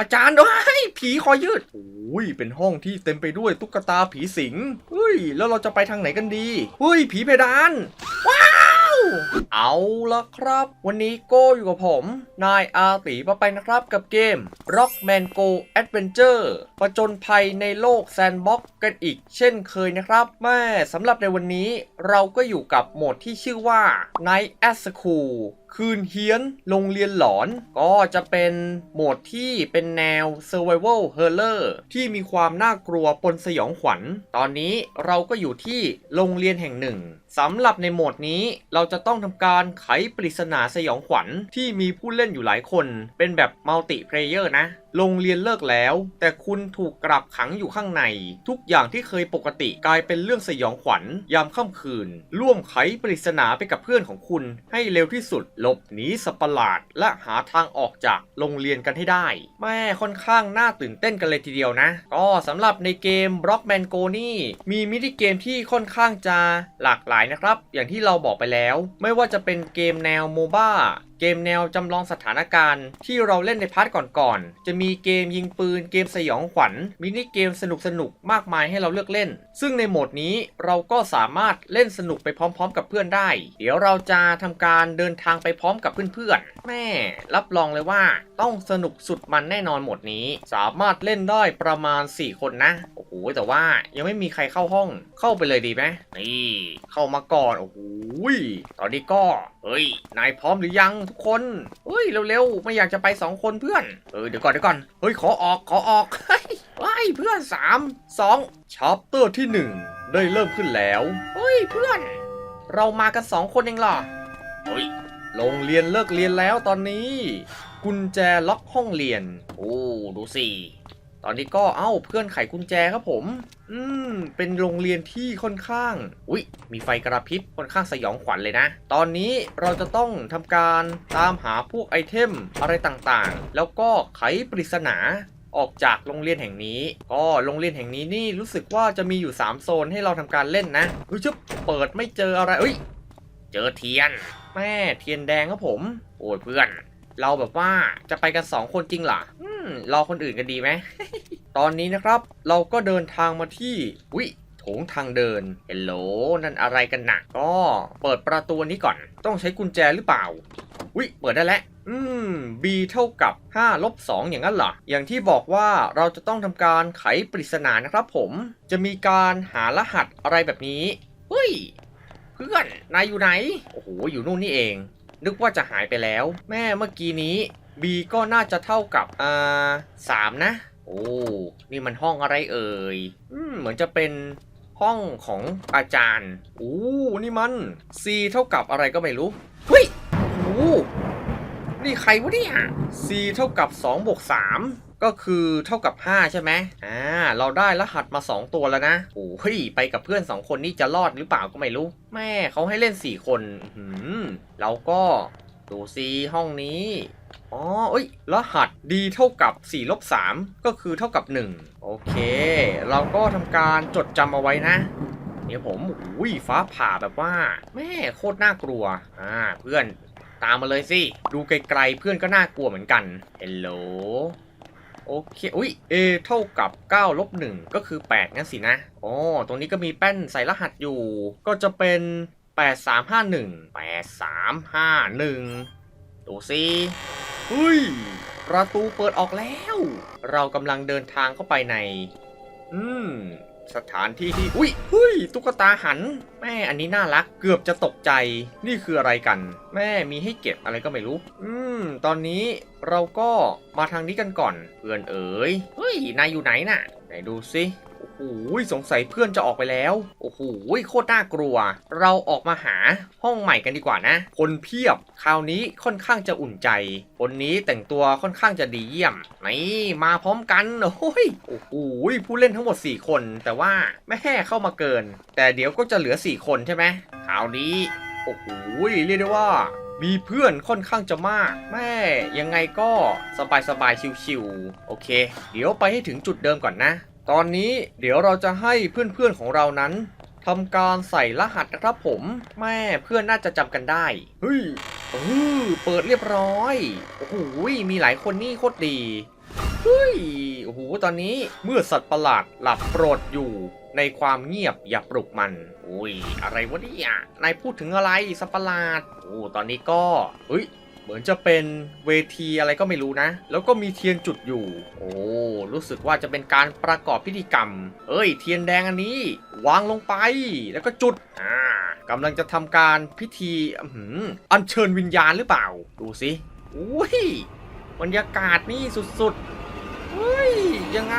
อาจารย์ด้วยผีคอยืดโอ้ยเป็นห้องที่เต็มไปด้วยตุ๊กตาผีสิงเฮ้ย แล้วเราจะไปทางไหนกันดีเฮ้ย ผีเพดาน ว้าว เอาละครับ วันนี้โก้อยู่กับผม นายอาตีมาไปนะครับกับเกม Rockman Go Adventure ประจนภัยในโลกแซนด์บ็อกกันอีก เช่นเคยนะครับ แม่สำหรับในวันนี้เราก็อยู่กับโหมดที่ชื่อว่า Night at School คืนเฮียนโรงเรียนหลอน ก็จะเป็นโหมดที่เป็นแนว Survival Horror ที่มีความน่ากลัวปนสยองขวัญ ตอนนี้เราก็อยู่ที่โรงเรียนแห่งหนึ่งสำหรับในโหมดนี้เราจะต้องทำการไขปริศนาสยองขวัญที่มีผู้เล่นอยู่หลายคน เป็นแบบมัลติเพลเยอร์นะโรงเรียนเลิกแล้ว แต่คุณถูกกลับขังอยู่ข้างใน ทุกอย่างที่เคยปกติกลายเป็นเรื่องสยองขวัญยามค่ำคืน ร่วมไขปริศนาไปกับเพื่อนของคุณ ให้เร็วที่สุดหลบหนีสัปะหลาด และหาทางออกจากโรงเรียนกันให้ได้ แม่ค่อนข้างน่าตื่นเต้นกันเลยทีเดียวนะ ก็สำหรับในเกม Blockman Go นี่มีมินิเกมที่ค่อนข้างจะหลากหลายนะครับ อย่างที่เราบอกไปแล้ว ไม่ว่าจะเป็นเกมแนวโมบ้า เกมแนวจำลองสถานการณ์ ที่เราเล่นในพาร์ทก่อนๆ จะมีเกมยิงปืน เกมสยองขวัญ มินิเกมสนุกๆมากมายให้เราเลือกเล่น ซึ่งในโหมดนี้เราก็สามารถเล่นสนุกไปพร้อม ๆ กับเพื่อนได้ เดี๋ยวเราจะทำการเดินทางไปพร้อมกับเพื่อนๆ แม่ รับรองเลยว่าต้องสนุกสุดมันแน่นอนโหมดนี้ สามารถเล่นได้ประมาณ 4 คนนะ โอ้โห แต่ว่ายังไม่มีใครเข้าห้อง เข้าไปเลยดีไหมนี่ เข้ามาก่อน โอ้โห ตอนนี้ก็เฮ้ย นายพร้อมหรือยังทุกคนเฮ้ยเร็วๆ ไม่อยากจะไปสองคนเพื่อน เออเดี๋ยวก่อนเดี๋ยวก่อน เฮ้ยขอออกขอออกเฮ้ยเฮ้ยเพื่อนสามสองชัปเตอร์ที่หนึ่งได้เริ่มขึ้นแล้ว เฮ้ยเพื่อน เรามากันสองคนเองเหรอ เฮ้ยโรงเรียนเลิกเรียนแล้วตอนนี้ กุญแจล็อกห้องเรียน โอ้ดูสิ ตอนนี้ก็เอ้าเพื่อนไขกุญแจครับผม อืม เป็นโรงเรียนที่ค่อนข้าง อุ๊ย มีไฟกระพริบค่อนข้างสยองขวัญเลยนะ ตอนนี้เราจะต้องทำการตามหาพวกไอเทมอะไรต่างๆ แล้วก็ไขปริศนาออกจากโรงเรียนแห่งนี้ ก็โรงเรียนแห่งนี้นี่รู้สึกว่าจะมีอยู่ 3 โซนให้เราทำการเล่นนะเฮ้ยชึบเปิดไม่เจออะไรเอ้ย เจอเทียน แม่เทียนแดงครับผม โอ้ยเพื่อน เราแบบว่าจะไปกัน 2 คนจริงเหรออืมรอคนอื่นกันดีไหม ตอนนี้นะครับ เราก็เดินทางมาที่วิโถงทางเดินเฮลโหลนั่นอะไรกันหนะก็เปิดประตูนี้ก่อน ต้องใช้กุญแจหรือเปล่าวิเปิดได้แล้วอืม b เท่ากับ5ลบ2อย่างนั้นเหรอ อย่างที่บอกว่าเราจะต้องทำการไขปริศนานะครับผม จะมีการหารหัสอะไรแบบนี้ เฮ้ย เพื่อน นายอยู่ไหน โอ้โห อยู่นู่นนี่เอง นึกว่าจะหายไปแล้ว แม่เมื่อกี้นี้ B ก็น่าจะเท่ากับอ่าสามนะ โอ้นี่มันห้องอะไรเอ่ยอืมเหมือนจะเป็นห้องของอาจารย์โอ้นี่มัน C เท่ากับอะไรก็ไม่รู้เฮ้ยโอ้นี่ใครวะเนี่ย C เท่ากับ2บวก3 ก็คือเท่ากับ 5 ใช่ไหมอ่า เราได้รหัสมา 2 ตัวแล้วนะ โอ้ย ไปกับเพื่อน 2 คนนี่จะรอดหรือเปล่าก็ไม่รู้ แม่เขาให้เล่น 4 คน อื้อหืมเราก็ดูซิห้องนี้ อ๋อเอ้ย รหัส d เท่ากับ4ลบ3ก็คือเท่ากับ 1 โอเค เราก็ทำการจดจำเอาไว้นะเดี๋ยวผมอุ้ยฟ้าผ่าแบบว่า แม่โคตรน่ากลัว อ่า เพื่อนตามมาเลยสิ ดูไกลๆเพื่อนก็น่ากลัวเหมือนกัน เฮลโหล โอเค อุ้ย a เท่ากับ 9 ลบ 1 ก็คือ 8 งั้นสินะ อ๋อ ตรงนี้ก็มีแป้นใส่รหัสอยู่ ก็จะเป็น 8351 8351 ดูสิเฮ้ย ประตูเปิดออกแล้ว เรากำลังเดินทางเข้าไปใน อืม สถานที่ที่อุ้ยเฮ้ยตุ๊กตาหัน แม่อันนี้น่ารัก เกือบจะตกใจ นี่คืออะไรกัน แม่มีให้เก็บอะไรก็ไม่รู้ อืม ตอนนี้เราก็มาทางนี้กันก่อน เพื่อนเอ๋ยเฮ้ยนายอยู่ไหนน่ะไหนดูสิ โอ้โหสงสัยเพื่อนจะออกไปแล้ว โอ้โหโคตรน่ากลัว เราออกมาหาห้องใหม่กันดีกว่านะ คนเพียบ คราวนี้ค่อนข้างจะอุ่นใจ คนนี้แต่งตัวค่อนข้างจะดีเยี่ยม นี่มาพร้อมกัน โอ้ย โอ้โหผู้เล่นทั้งหมด 4 คน แต่ว่าแม่เข้ามาเกิน แต่เดี๋ยวก็จะเหลือ 4 คนใช่ไหมคราวนี้ โอ้โหเรียกได้ว่ามีเพื่อนค่อนข้างจะมาก แม่ยังไงก็สบายสบายๆชิวๆโอเค เดี๋ยวไปให้ถึงจุดเดิมก่อนนะ ตอนนี้เดี๋ยวเราจะให้เพื่อนๆของเรานั้นทำการใส่รหัสนะครับผม แม่เพื่อนน่าจะจำกันได้ เฮ้ยเออเปิดเรียบร้อย โอ้โหมีหลายคนนี่โคตรดีเฮ้ยโอ้โหตอนนี้เมื่อสัตว์ประหลาดหลับโปรดอยู่ในความเงียบอย่าปลุกมันโอ้ยอะไรวะเนี่ยนายพูดถึงอะไรสัตว์ประหลาดโอ้ตอนนี้ก็เฮ้ย เหมือนจะเป็นเวทีอะไรก็ไม่รู้นะ แล้วก็มีเทียนจุดอยู่ โอ้รู้สึกว่าจะเป็นการประกอบพิธีกรรม เอ้ย เทียนแดงอันนี้ วางลงไปแล้วก็จุดอ่ากำลังจะทำการพิธีอืมอัญเชิญวิญญาณหรือเปล่า ดูสิอุ้ยบรรยากาศนี่สุดๆเฮ้ยยังไง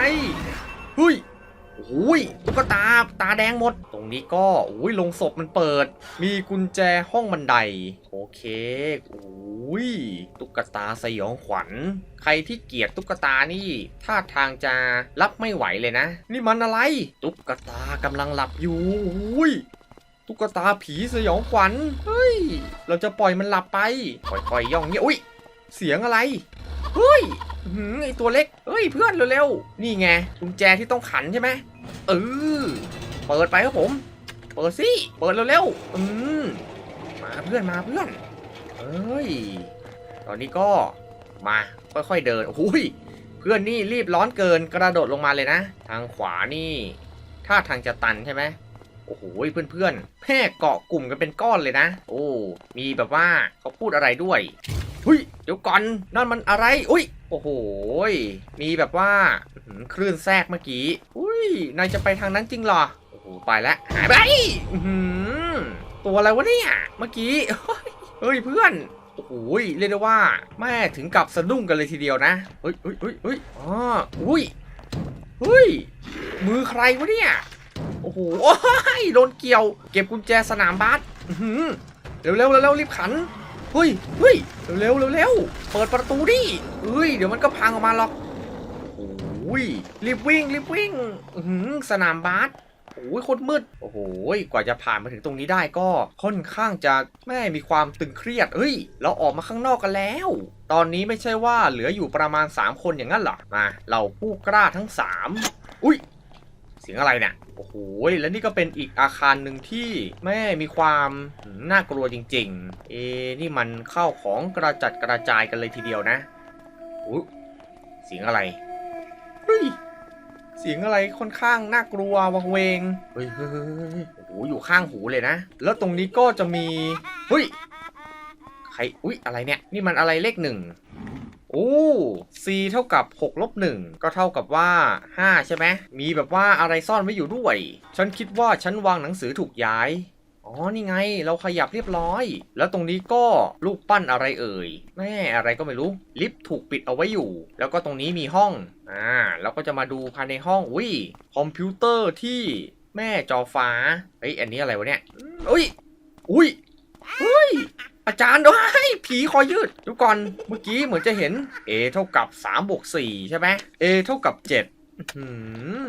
เฮ้ย อ้ยตุ๊กตาตาแดงหมด ตรงนี้ก็โอ้ยลงศพมันเปิด มีกุญแจห้องบันได โอเคโอ้ยตุ๊กตาสยองขวัญ ใครที่เกลียดตุ๊กตานี่ท่าทางจะรับไม่ไหวเลยนะ นี่มันอะไร ตุ๊กตากำลังหลับอยู่โอ้ยตุ๊กตาผีสยองขวัญเฮ้ย เราจะปล่อยมันหลับไปค่อยๆย่องเงี้ยอุ้ยเสียงอะไรเฮ้ย ไอตัวเล็กเฮ้ยเพื่อนเร็วๆนี่ไงกุญแจที่ต้องขันใช่ไหมเออเปิดไปครับผม เปิดสิเปิดเร็วๆอืมมาเพื่อนมาเพื่อนเฮ้ยตอนนี้ก็มาค่อยๆเดินโอ้ยเพื่อนนี่รีบร้อนเกินกระโดดลงมาเลยนะ ทางขวานี่ท่าทางจะตันใช่ไหมโอ้โหเพื่อนๆแม่เกาะกลุ่มกันเป็นก้อนเลยนะ โอ้ มีแบบว่าเขาพูดอะไรด้วยหุยเดี๋ยวก่อนนั่นมันอะไรอุ้ย โอ้โห มีแบบว่าคลื่นแทรกเมื่อกี้ อุ้ย นายจะไปทางนั้นจริงเหรอ โอ้โห ไปแล้ว หายไปตัวอะไรวะเนี่ย เมื่อกี้ เฮ้ยเพื่อน โอ้โห เรียกได้ว่า แม่ถึงกับสะดุ้งกันเลยทีเดียวนะเฮ้ยเฮ้ยเฮ้ยเฮ้ยอ๋ออุ้ยเฮ้ย มือใครวะเนี่ย โอ้โหโดนเกี่ยว เก็บกุญแจสนามบาสเร็วเร็วเร็วเร็วรีบขัน เฮ้ยเฮ้ยเร็วเร็วเร็วเปิดประตูดิเฮ้ย เดี๋ยวมันก็พังออกมาหรอกโอ้ยรีบวิ่งรีบวิ่งหืสนามบาสโอ้ยโคตรมืด โอ้โหกว่าจะผ่านมาถึงตรงนี้ได้ก็ค่อนข้างจะแม่มีความตึงเครียดเฮ้ย เราออกมาข้างนอกกันแล้ว ตอนนี้ไม่ใช่ว่าเหลืออยู่ประมาณ 3 คนอย่างนั้นหรอมาเราผู้กล้าทั้ง 3 อุ้ยเสียงอะไรเนี่ย โอ้โห แล้วนี่ก็เป็นอีกอาคารหนึ่งที่แม่มีความน่ากลัวจริง ๆ เอ๊นี่มันเข้าของกระจัดกระจายกันเลยทีเดียวนะอุ๊ยเสียงอะไรเฮ้ยเสียงอะไรค่อนข้างน่ากลัววังเวงเฮ้ยเฮ้ยเฮ้ยเฮ้ยโอ้โหอยู่ข้างหูเลยนะ แล้วตรงนี้ก็จะมี เฮ้ย ใคร อุ๊ย อะไรเนี่ย นี่มันอะไรเลขหนึ่ง โอ้ c เท่ากับ6ลบ1ก็เท่ากับว่า 5 ใช่ไหม มีแบบว่าอะไรซ่อนไว้อยู่ด้วย ฉันคิดว่าฉันวางหนังสือถูกย้าย อ๋อ นี่ไง เราขยับเรียบร้อย แล้วตรงนี้ก็ลูกปั้นอะไรเอ่ย แม่อะไรก็ไม่รู้ ลิฟต์ถูกปิดเอาไว้อยู่ แล้วก็ตรงนี้มีห้อง อ่าแล้วก็จะมาดูภายในห้องอุ้ย คอมพิวเตอร์ที่แม่จอฟ้า เฮ้ย อันนี้อะไรวะเนี่ย อุ้ย อุ้ยเฮ้ย อาจารย์ด้วยผีคอยืดดูก่อนเมื่อกี้เหมือนจะเห็น a เท่ากับ3บวก4ใช่ไหม a เท่ากับ7หือ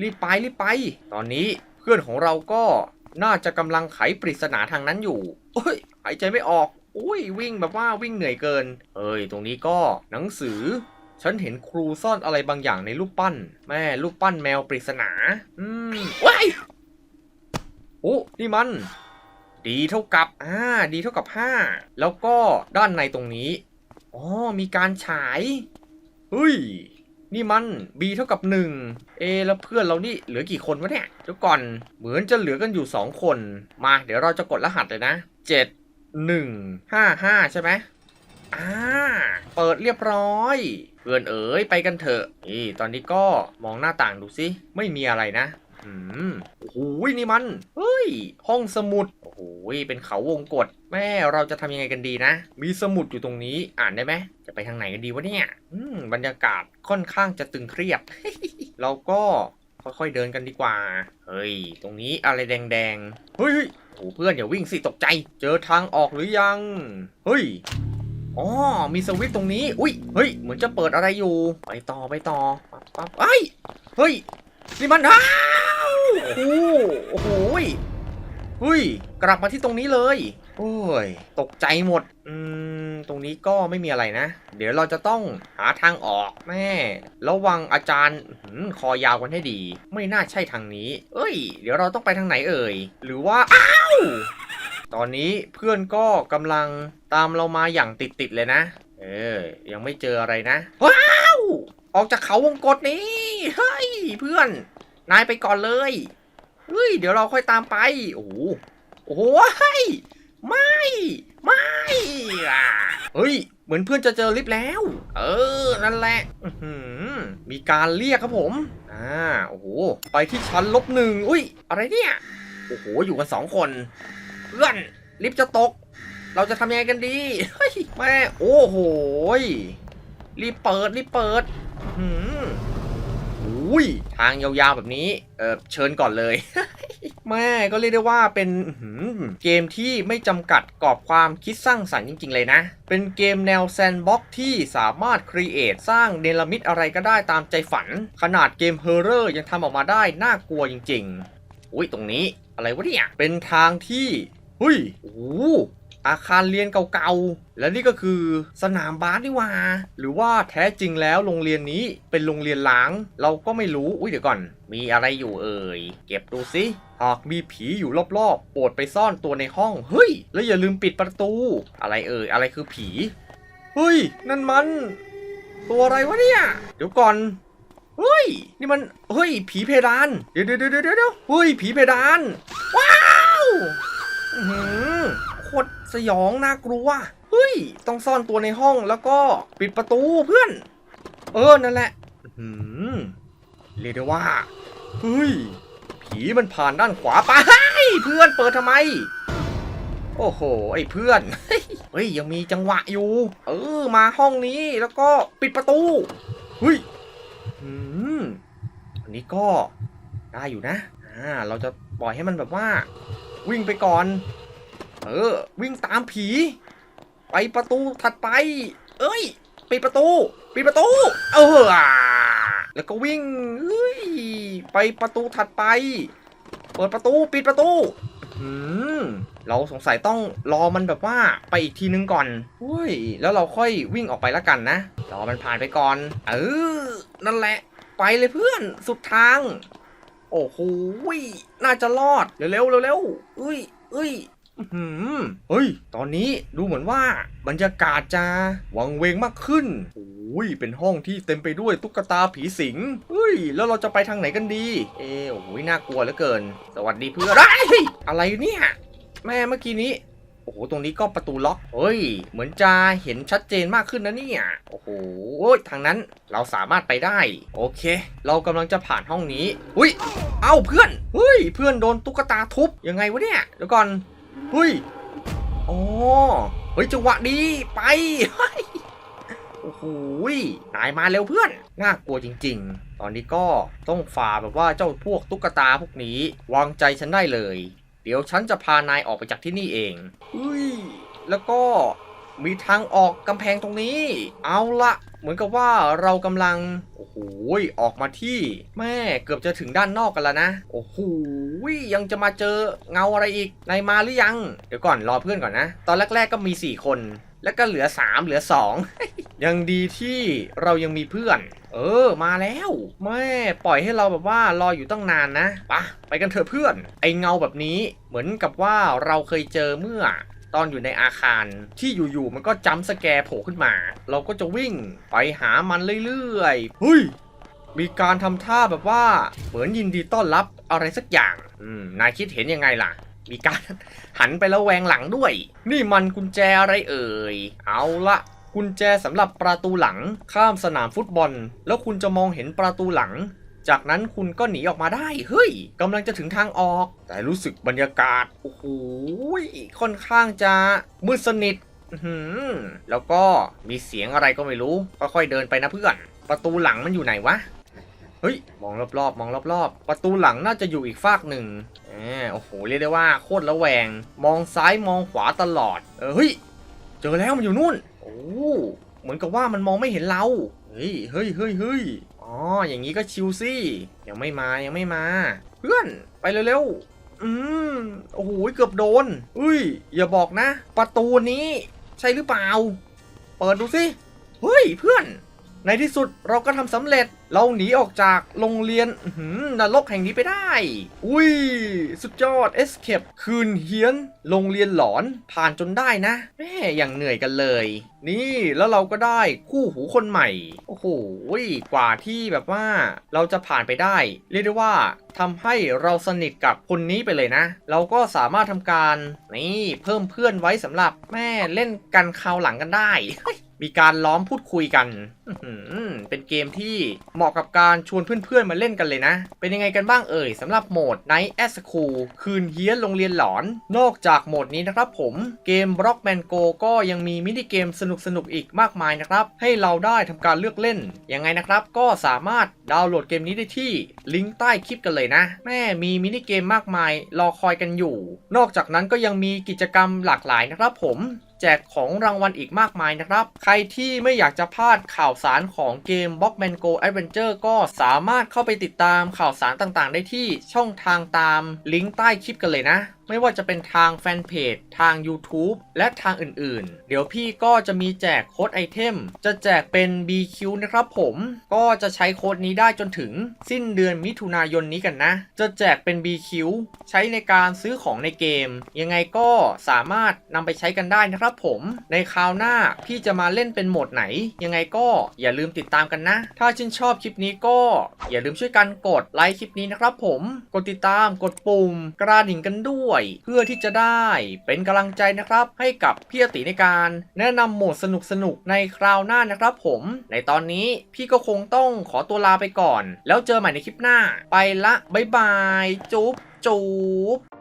รีบไปรีบไป ตอนนี้เพื่อนของเราก็น่าจะกำลังไขปริศนาทางนั้นอยู่โอ้ยหายใจไม่ออกอุ้ยวิ่งแบบว่าวิ่งเหนื่อยเกิน เอ้ยตรงนี้ก็หนังสือ ฉันเห็นครูซ่อนอะไรบางอย่างในรูปปั้น แม่รูปปั้นแมวปริศนา อืมว้ายโอ้นี่มัน ดีเท่ากับอ่าดีเท่ากับ 5 แล้วก็ด้านในตรงนี้อ๋อมีการฉายเฮ้ยนี่มัน b เท่ากับ 1 เอ แล้วเพื่อนเรานี่เหลือกี่คนวะเนี่ยเดี๋ยวก่อนเหมือนจะเหลือกันอยู่ 2 คน มาเดี๋ยวเราจะกดรหัสเลยนะ 7 1 5 5 ใช่ไหมอ่าเปิดเรียบร้อย เพื่อนเอ๋ยไปกันเถอะนี่ตอนนี้ก็มองหน้าต่างดูสิ ไม่มีอะไรนะ อืมโอ้โหนี่มัน เฮ้ย ห้องสมุด เป็นเขาวงกตแม่เราจะทำยังไงกันดีนะ มีสมุดอยู่ตรงนี้อ่านได้ไหมจะไปทางไหนกันดีวะเนี่ยอืมบรรยากาศค่อนข้างจะตึงเครียดเราก็ค่อยๆเดินกันดีกว่า เฮ้ย ตรงนี้อะไรแดงๆ เฮ้ยเฮ้ยโอ้โหเพื่อนอย่าวิ่งสิตกใจ เจอทางออกหรือยัง เฮ้ย อ๋อ มีสวิตช์ตรงนี้ อุ้ย เฮ้ย เหมือนจะเปิดอะไรอยู่ ไปต่อไปต่อ ปั๊บปั๊บเอ้ย เฮ้ย นี่มันอ้าวโอ้โหโอ้โหยเฮ้ย กลับมาที่ตรงนี้เลย โอ้ย ตกใจหมด อืม ตรงนี้ก็ไม่มีอะไรนะ เดี๋ยวเราจะต้องหาทางออกแม่ ระวังอาจารย์หืมคอยาวกันให้ดี ไม่น่าใช่ทางนี้ เอ้ย เดี๋ยวเราต้องไปทางไหนเอ่ย หรือว่า อ้าว ตอนนี้เพื่อนก็กำลังตามเรามาอย่างติดๆเลยนะ เออ ยังไม่เจออะไรนะ ว้าว ออกจากเขาวงกตนี้ เฮ้ย เพื่อน นายไปก่อนเลย เฮ้ย เดี๋ยวเราค่อยตามไป โอ้โหโอ้โหเฮ้ยไม่ ไม่เฮ้ย เหมือนเพื่อนจะเจอลิฟต์แล้ว เออ นั่นแหละมีการเรียกครับผม อ่า โอ้โห ไปที่ชั้นลบหนึ่งอุ้ย อะไรเนี่ย โอ้โห อยู่กันสองคน เพื่อน ลิฟต์จะตก เราจะทำยังไงกันดีแม่ โอ้โห รีบเปิด รีบเปิดหืม อุ้ยทางยาวๆแบบนี้ เออเชิญก่อนเลย แม่ก็เรียกได้ว่าเป็นเกมที่ไม่จำกัดกรอบความคิดสร้างสรรค์จริง ๆ เลยนะ เป็นเกมแนวแซนด์บ็อกที่สามารถครีเอทสร้างเนลมิตอะไรก็ได้ตามใจฝัน ขนาดเกมเฮอร์เรอร์ยังทำออกมาได้น่ากลัวจริง ๆ อุ้ยตรงนี้อะไรวะเนี่ย เป็นทางที่เฮ้ยโอ้ อาคารเรียนเก่าๆ และนี่ก็คือสนามบาสนี่ว่า หรือว่าแท้จริงแล้วโรงเรียนนี้เป็นโรงเรียนล้าง เราก็ไม่รู้ อุ้ยเดี๋ยวก่อน มีอะไรอยู่เอ่ย เก็บดูสิหากมีผีอยู่รอบๆ โปรดไปซ่อนตัวในห้อง เฮ้ย แล้วอย่าลืมปิดประตู อะไรเอ่ย อะไรคือผี เฮ้ย นั่นมัน ตัวอะไรวะเนี่ย เดี๋ยวก่อนเฮ้ย นี่มัน เฮ้ย ผีเพดาน เดี๋ยวเดี๋ยวเดี๋ยวเดี๋ยวเฮ้ย ผีเพดาน ว้าวอื สยองน่ากลัวเฮ้ย ต้องซ่อนตัวในห้องแล้วก็ปิดประตูเพื่อน เออนั่นแหละหือเรียกได้ว่าเฮ้ย ผีมันผ่านด้านขวาไปเพื่อนเปิดทำไม โอ้โห ไอ้เพื่อน เฮ้ย ยังมีจังหวะอยู่ เออ มาห้องนี้แล้วก็ปิดประตู เฮ้ย อืม อันนี้ก็ได้อยู่นะ อ่า เราจะปล่อยให้มันแบบว่า วิ่งไปก่อน เออ วิ่งตามผี ไปประตูถัดไป เอ้ยปิดประตูปิดประตู เออแล้วก็วิ่งเอ้ยไปประตูถัดไป เปิดประตูปิดประตูอืมเราสงสัยต้องรอมันแบบว่าไปอีกทีนึงก่อนเฮ้ยแล้วเราค่อยวิ่งออกไปแล้วกันนะรอมันผ่านไปก่อน เออ นั่นแหละ ไปเลยเพื่อนสุดทาง โอ้โหน่าจะรอดเร็วๆเร็วๆเอ้ยเอ้ย อื้อหือเฮ้ย ตอนนี้ดูเหมือนว่าบรรยากาศจะวังเวงมากขึ้นโอ้ย เป็นห้องที่เต็มไปด้วยตุ๊กตาผีสิง เฮ้ย แล้วเราจะไปทางไหนกันดี เออโอ้ย น่ากลัวเหลือเกิน สวัสดีเพื่อนอะไรเนี่ย แม่เมื่อกี้นี้โอ้โห ตรงนี้ก็ประตูล็อก เฮ้ย เหมือนจะเห็นชัดเจนมากขึ้นนะเนี่ย โอ้โห ทางนั้นเราสามารถไปได้ โอเค เรากำลังจะผ่านห้องนี้ อุ้ย เอ้าเพื่อนเฮ้ย เพื่อนโดนตุ๊กตาทุบ ยังไงวะเนี่ย เดี๋ยวก่อน เฮ้ยอ๋อเฮ้ยจังหวะดีไปโอ้โหนายมาเร็วเพื่อน น่ากลัวจริง ๆ ตอนนี้ก็ต้องฝ่าแบบว่าเจ้าพวกตุ๊กตาพวกนี้ วางใจฉันได้เลย เดี๋ยวฉันจะพานายออกไปจากที่นี่เองเฮ้ย แล้วก็ มีทางออกกำแพงตรงนี้ เอาละเหมือนกับว่าเรากำลัง โอ้โหออกมาที่ แม่เกือบจะถึงด้านนอกกันแล้วนะ โอ้โหยยังจะมาเจอเงาอะไรอีกนายมาหรือยัง เดี๋ยวก่อนรอเพื่อนก่อนนะ ตอนแรก ๆก็มี 4 คน แล้วก็เหลือ 3 เหลือ 2 ยังดีที่เรายังมีเพื่อน เออ มาแล้วแม่ปล่อยให้เราแบบว่ารออยู่ตั้งนานนะปะไปกันเถอะเพื่อน ไอเงาแบบนี้เหมือนกับว่าเราเคยเจอเมื่อ ตอนอยู่ในอาคารที่อยู่ๆมันก็จัมสแกร์โผล่ขึ้นมา เราก็จะวิ่งไปหามันเรื่อยๆเฮ้ยมีการทำท่าแบบว่าเหมือนยินดีต้อนรับอะไรสักอย่างอืมนายคิดเห็นยังไงล่ะ มีการหันไปแล้วแวงหลังด้วย นี่มันกุญแจอะไรเอ่ย เอาละกุญแจสำหรับประตูหลังข้ามสนามฟุตบอล แล้วคุณจะมองเห็นประตูหลัง จากนั้นคุณก็หนีออกมาได้ เฮ้ยกำลังจะถึงทางออก แต่รู้สึกบรรยากาศ โอ้โห ค่อนข้างจะมืดสนิทแล้วก็มีเสียงอะไรก็ไม่รู้ ค่อยๆเดินไปนะเพื่อน ประตูหลังมันอยู่ไหนวะ เฮ้ย มองรอบๆ มองรอบๆ ประตูหลังน่าจะอยู่อีกฝากหนึ่งแหมโอ้โห เรียกได้ว่าโคตรระแวง มองซ้ายมองขวาตลอด เออ เฮ้ย เจอแล้วมันอยู่นู่น โอ้ เหมือนกับว่ามันมองไม่เห็นเรา เฮ้ย เฮ้ย เฮ้ยเฮ้ย อ๋อ อย่างนี้ก็ชิวสิยังไม่มา ยังไม่มา เพื่อน ไปเร็วๆ อืม โอ้โห เกือบโดน อุ้ย อย่าบอกนะ ประตูนี้ ใช่หรือเปล่า เปิดดูสิ เฮ้ย เพื่อน ในที่สุดเราก็ทำสำเร็จเราหนีออกจากโรงเรียนนรกแห่งนี้ไปได้ อุ้ย สุดยอด Escape คืนเฮียนโรงเรียนหลอนผ่านจนได้นะแม่อย่างเหนื่อยกันเลย นี่แล้วเราก็ได้คู่หูคนใหม่ โอ้โหกว่าที่แบบว่าเราจะผ่านไปได้ เรียกได้ว่าทำให้เราสนิทกับคนนี้ไปเลยนะ เราก็สามารถทำการนี่เพิ่มเพื่อนไว้สำหรับแม่เล่นกันคราวหลังกันได้ มีการล้อมพูดคุยกัน เป็นเกมที่เหมาะกับการชวนเพื่อนๆมาเล่นกันเลยนะ เป็นยังไงกันบ้างเอ่ยสำหรับโหมด Night at School คืนเฮี้ยนโรงเรียนหลอน นอกจากโหมดนี้นะครับผมเกม Rockman Go ก็ยังมีมินิเกมสนุกๆอีกมากมายนะครับ ให้เราได้ทำการเลือกเล่น ยังไงนะครับ ก็สามารถดาวน์โหลดเกมนี้ได้ที่ลิงก์ใต้คลิปกันเลยนะ แม่มีมินิเกมมากมายรอคอยกันอยู่ นอกจากนั้นก็ยังมีกิจกรรมหลากหลายนะครับผม แจกของรางวัลอีกมากมายนะครับ ใครที่ไม่อยากจะพลาดข่าวสารของเกม Box m a n Go Adventure ก็สามารถเข้าไปติดตามข่าวสารต่างๆ ได้ที่ช่องทางตามลิงก์ใต้คลิปกันเลยนะ ไม่ว่าจะเป็นทางแฟนเพจทาง YouTube และทางอื่นๆ เดี๋ยวพี่ก็จะมีแจกโค้ดไอเทม จะแจกเป็น BQ นะครับผมก็จะใช้โค้ดนี้ได้จนถึงสิ้นเดือนมิถุนายนนี้กันนะ จะแจกเป็น BQ ใช้ในการซื้อของในเกม ยังไงก็สามารถนำไปใช้กันได้นะครับผมในคราวหน้าพี่จะมาเล่นเป็นโหมดไหน ยังไงก็อย่าลืมติดตามกันนะ ถ้าชื่นชอบคลิปนี้ก็อย่าลืมช่วยกันกดไลค์คลิปนี้นะครับผม กดติดตามกดปุ่มกระดิ่งกันด้วยเพื่อที่จะได้เป็นกำลังใจนะครับ ให้กับพี่อติในการ แนะนำโหมดสนุกๆในคราวหน้านะครับ ผมในตอนนี้พี่ก็คงต้องขอตัวลาไปก่อน แล้วเจอใหม่ในคลิปหน้า ไปละบ๊ายบาย จุ๊บจุ๊บ